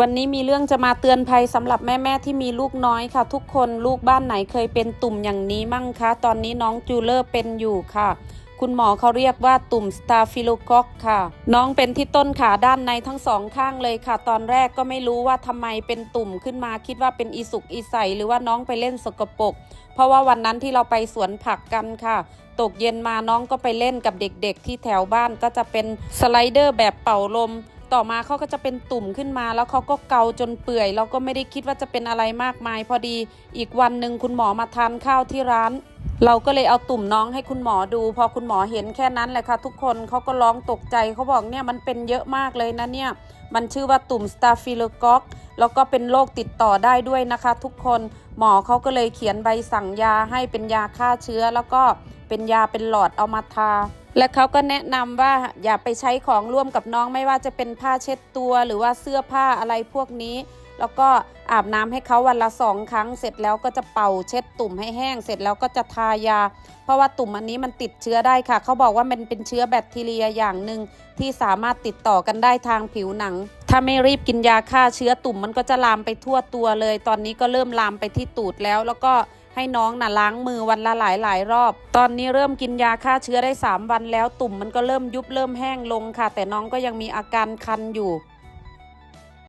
วันนี้มีเรื่องจะมาเตือนภัยสำหรับแม่ๆที่มีลูกน้อยค่ะ ทุกคนลูกบ้านไหนเคยเป็นตุ่มอย่างนี้มั่งคะ ตอนนี้น้องจูเลอร์เป็นอยู่ค่ะ คุณหมอเขาเรียกว่าตุ่มสตาฟิโลกอกค่ะ น้องเป็นที่ต้นขาด้านในทั้งสองข้างเลยค่ะ ตอนแรกก็ไม่รู้ว่าทำไมเป็นตุ่มขึ้นมาคิดว่าเป็นอีสุกอีใสหรือว่าน้องไปเล่นสกปรกเพราะว่าวันนั้นที่เราไปสวนผักกันค่ะ ตกเย็นมาน้องก็ไปเล่นกับเด็กๆ ที่แถวบ้านก็จะเป็นสไลเดอร์แบบเป่าลม ต่อมาเขาก็จะเป็นตุ่มขึ้นมา แล้วเขาก็เกาจนเปื่อยเราก็ไม่ได้คิดว่าจะเป็นอะไรมากมาย พอดีอีกวันหนึ่งคุณหมอมาทานข้าวที่ร้าน เราก็เลยเอาตุ่มน้องให้คุณหมอดู พอคุณหมอเห็นแค่นั้นแหละค่ะ ทุกคนเขาก็ร้องตกใจเขาบอกเนี่ยมันเป็นเยอะมากเลยนะเนี่ยมันชื่อว่าตุ่มสตาฟิโลกอกแล้วก็เป็นโรคติดต่อได้ด้วยนะคะ ทุกคนหมอเขาก็เลยเขียนใบสั่งยาให้เป็นยาฆ่าเชื้อ แล้วก็เป็นยาเป็นหลอดเอามาทา และเขาก็แนะนำว่าอย่าไปใช้ของร่วมกับน้องไม่ว่าจะเป็นผ้าเช็ดตัว หรือว่าเสื้อผ้าอะไรพวกนี้ แล้วก็อาบน้ำให้เขาวันละสองครั้ง เสร็จแล้วก็จะเป่าเช็ดตุ่มให้แห้ง เสร็จแล้วก็จะทายา เพราะว่าตุ่มอันนี้มันติดเชื้อได้ค่ะ เขาบอกว่ามันเป็นเชื้อแบคทีเรียอย่างหนึ่งที่สามารถติดต่อกันได้ทางผิวหนัง ถ้าไม่รีบกินยาฆ่าเชื้อตุ่มมันก็จะลามไปทั่วตัวเลย ตอนนี้ก็เริ่มลามไปที่ตูดแล้วแล้วก็ ให้น้องน่ะล้างมือวันละหลายหลายรอบ ตอนนี้เริ่มกินยาฆ่าเชื้อได้ 3 วันแล้วตุ่มมันก็เริ่มยุบเริ่มแห้งลงค่ะ แต่น้องก็ยังมีอาการคันอยู่